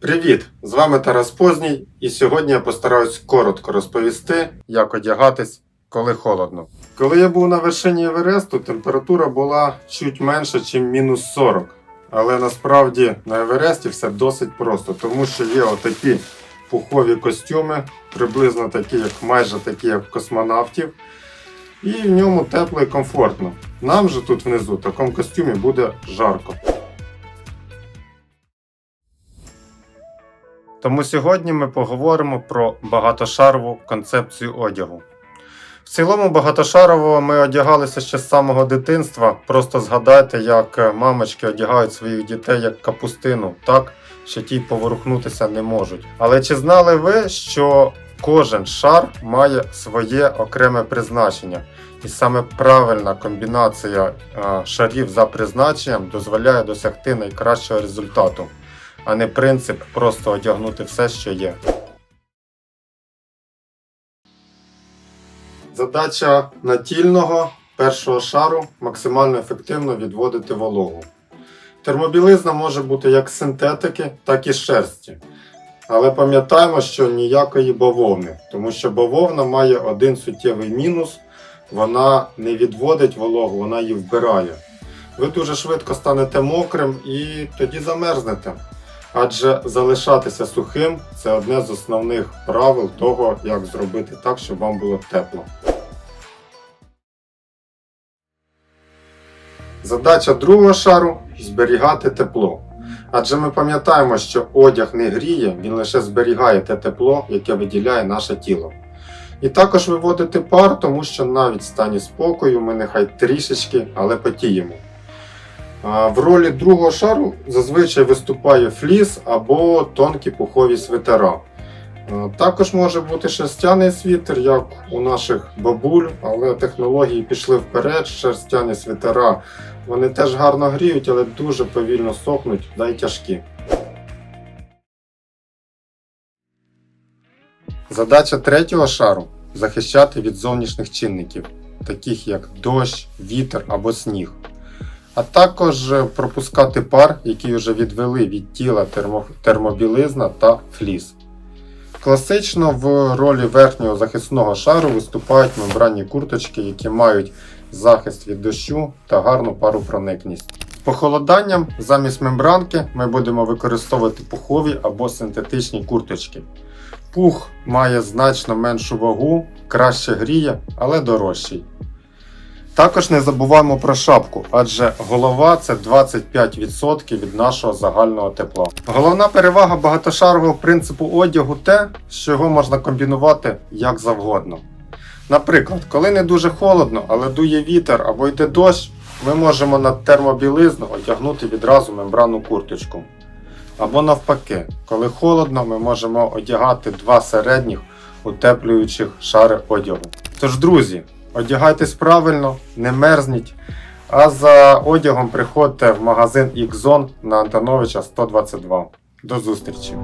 Привіт! З вами Тарас Позній, і сьогодні я постараюсь коротко розповісти, як одягатись, коли холодно. Коли я був на вершині Евересту, температура була чуть менше, ніж мінус 40. Але насправді на Евересті все досить просто, тому що є отакі пухові костюми, приблизно такі, як майже такі, як космонавтів. І в ньому тепло і комфортно. Нам же тут внизу в такому костюмі буде жарко. Тому сьогодні ми поговоримо про багатошарову концепцію одягу. В цілому багатошарово ми одягалися ще з самого дитинства. Просто згадайте, як е, мамочки одягають своїх дітей як капустину, так, що ті поворухнутися не можуть. Але чи знали ви, що кожен шар має своє окреме призначення? І саме правильна комбінація е, шарів за призначенням дозволяє досягти найкращого результату а не принцип просто одягнути все, що є. Задача натільного першого шару максимально ефективно відводити вологу. Термобілизна може бути як синтетики, так і шерсті. Але пам'ятаємо, що ніякої бавовни, тому що бавовна має один суттєвий мінус, вона не відводить вологу, вона її вбирає. Ви дуже швидко станете мокрим і тоді замерзнете. Адже залишатися сухим це одне з основних правил того, як зробити так, щоб вам було тепло. Задача другого шару зберігати тепло. Адже ми пам'ятаємо, що одяг не гріє, він лише зберігає те тепло, яке виділяє наше тіло. І також виводити пар, тому що навіть в стані спокою ми нехай трішечки, але потіємо. В ролі другого шару зазвичай виступає фліс або тонкі пухові свитера. Також може бути шерстяний світер, як у наших бабуль, але технології пішли вперед, шерстяні свитера. Вони теж гарно гріють, але дуже повільно сохнуть, да й тяжкі. Задача третього шару захищати від зовнішніх чинників, таких як дощ, вітер або сніг а також пропускати пар, який вже відвели від тіла термо... термобілизна та фліс. Класично в ролі верхнього захисного шару виступають мембранні курточки, які мають захист від дощу та гарну паропроникність. Похолоданням замість мембранки ми будемо використовувати пухові або синтетичні курточки. Пух має значно меншу вагу, краще гріє, але дорожчий. Також не забуваємо про шапку, адже голова це 25% від нашого загального тепла. Головна перевага багатошарового принципу одягу те, що його можна комбінувати як завгодно. Наприклад, коли не дуже холодно, але дує вітер або йде дощ, ми можемо на термобілизну одягнути відразу мембранну курточку. Або навпаки, коли холодно, ми можемо одягати два середніх утеплюючих шари одягу. Тож, друзі, Одягайтесь правильно, не мерзніть. А за одягом приходьте в магазин X-Zone на Антоновича 122. До зустрічі!